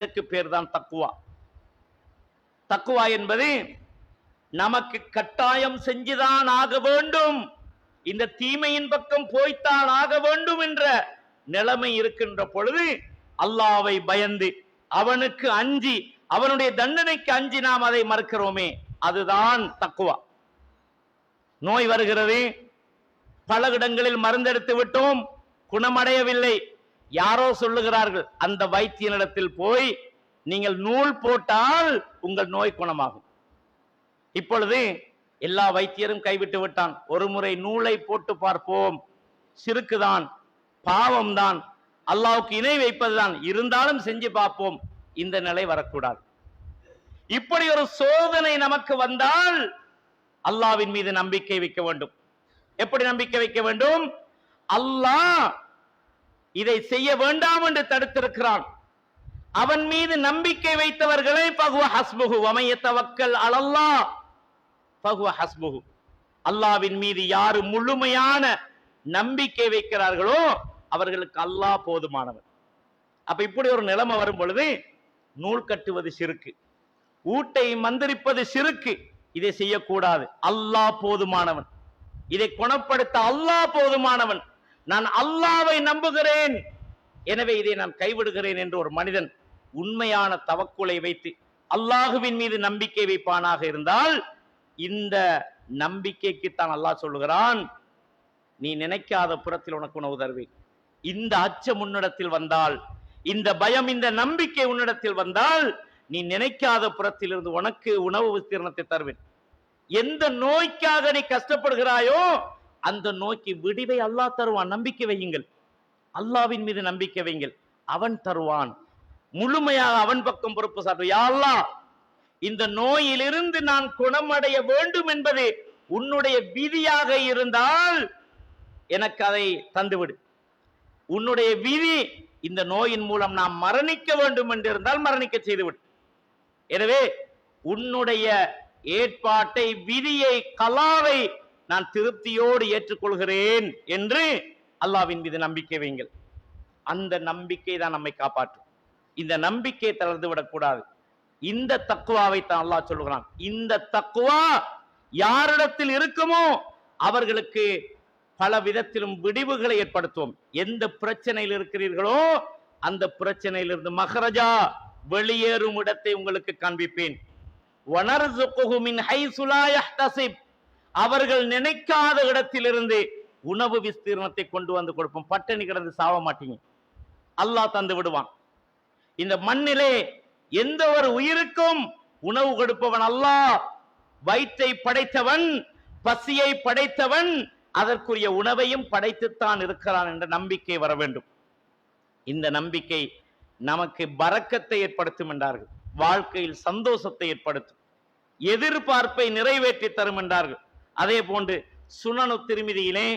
இதற்கு பேர் தான் தக்குவா. தக்குவா என்பது நமக்கு கட்டாயம் செஞ்சுதான் ஆக வேண்டும். இந்த தீமையின் பக்கம் போய்த்தான் ஆக வேண்டும் என்ற நிலைமை இருக்கின்ற பொழுது அல்லாவை பயந்து அவனுக்கு அஞ்சி அவனுடைய தண்டனைக்கு அஞ்சி நாம் அதை மறுக்கிறோமே. அதுதான் தக்குவா. நோய் வருகிறது. பல இடங்களில் மருந்தெடுத்து விட்டோம். குணமடையவில்லை. யாரோ சொல்லுகிறார்கள் அந்த வைத்தியனிடத்தில் போய் நீங்கள் நூல் போட்டால் உங்கள் நோய் குணமாகும். இப்பொழுது எல்லா வைத்தியரும் கைவிட்டு விட்டான். ஒரு முறை நூலை போட்டு பார்ப்போம். சிறுக்குதான் பாவம்தான் அல்லாவுக்கு இணை வைப்பதுதான். இருந்தாலும் செஞ்சு பார்ப்போம். இந்த நிலை வரக்கூடாது. இப்படி ஒரு சோதனை நமக்கு வந்தால் அல்லாவின் மீது நம்பிக்கை வைக்க வேண்டும். எப்படி நம்பிக்கை வைக்க வேண்டும்? அல்லாஹ் இதை செய்ய வேண்டாம் என்று தடுத்திருக்கிறான். அவன் மீது நம்பிக்கை வைத்தவர்களே பகுவ ஹஸ்முகு வமையத்தவக்கல் அலல்லா. பகுவ ஹஸ்முகு அல்லாவின் மீது யாரு முழுமையான நம்பிக்கை வைக்கிறார்களோ அவர்களுக்கு அல்லாஹ் போதுமானவன். அப்ப இப்படி ஒரு நிலைமை வரும் பொழுது நூல் கட்டுவது சிறுக்கு. ஊட்டை மந்திரிப்பது சிறுக்கு. இதை செய்யக்கூடாது. அல்லாஹ் போதுமானவன். இதை குணப்படுத்த அல்லாஹ் போதுமானவன். நான் அல்லாவை நம்புகிறேன். எனவே இதை நான் கைவிடுகிறேன் என்று ஒரு மனிதன் உண்மையான தவக்குலை வைத்து அல்லாஹுவின் மீது நம்பிக்கை வைப்பானாக இருந்தால் இந்த நம்பிக்கைக்கு தான் அல்லாஹ் சொல்லுகிறான் நீ நினைக்காத புறத்தில் உனக்கு உணவு தருவேன். இந்த அச்சம் உன்னிடத்தில் வந்தால் இந்த பயம் இந்த நம்பிக்கை உன்னிடத்தில் வந்தால் நீ நினைக்காத புறத்திலிருந்து உனக்கு உணவு விஸ்தீர்ணத்தை தருவேன். எந்த நோய்க்காக நீ கஷ்டப்படுகிறாயோ அந்த நோய்க்கு விடிவை அல்லாஹ் தருவான். நம்பிக்கை வையுங்கள். அல்லாவின் மீது நம்பிக்கை வையுங்கள். அவன் தருவான். முழுமையாக அவன் பக்கம் பொறுப்பு சாட்டு. அல்லாஹ் இந்த நோயிலிருந்து நான் குணமடைய வேண்டும் என்பது உன்னுடைய விதியாக இருந்தால் எனக்கு அதை தந்துவிடு. உன்னுடைய விதி இந்த நோயின் மூலம் நாம் மரணிக்க வேண்டும் என்று இருந்தால் மரணிக்க செய்துவிடு. எனவே உன்னுடைய ஏற்பாட்டை விதியை கலாவை நான் திருப்தியோடு ஏற்றுக்கொள்கிறேன் என்று அல்லாவின் மீது நம்பிக்கை வைங்கள். அந்த நம்பிக்கை தான் நம்மை காப்பாற்றும். இந்த நம்பிக்கை தளர்ந்து விடக்கூடாது. இந்த தக்குவாவை தான் அல்லாஹ் சொல்லுகிறான். இந்த தக்குவா யாரிடத்தில் இருக்குமோ அவர்களுக்கு பல விதத்திலும் விடிவுகளை ஏற்படுத்துவோம். எந்த பிரச்சனையில் இருக்கிறீர்களோ அந்த பிரச்சனையிலிருந்து மகரஜா வெளியேறும் இடத்தை உங்களுக்கு காண்பிப்பேன். வனர்சுகுஹு மின் யஹ்தசிப். அவர்கள் நினைக்காத இடத்திலிருந்து உணவு விஸ்தீர்ணத்தை கொண்டு வந்து கொடுப்போம். பட்டினி கிடந்து சாவ மாட்டீங்க. அல்லாஹ் தந்து விடுவான். இந்த மண்ணிலே எந்த ஒரு உயிருக்கும் உணவு கொடுப்பவன் அல்லாஹ். வயிற்றை படைத்தவன் பசியை படைத்தவன் அதற்குரிய உணவையும் படைத்துத்தான் இருக்கிறான் என்ற நம்பிக்கை வர வேண்டும். இந்த நம்பிக்கை நமக்கு பறக்கத்தை ஏற்படுத்தும் என்றார்கள். வாழ்க்கையில் சந்தோஷத்தை ஏற்படுத்தும். எதிர்பார்ப்பை நிறைவேற்றி தரும் என்றார்கள். அதே போன்று சுனனு திருமிதியிலே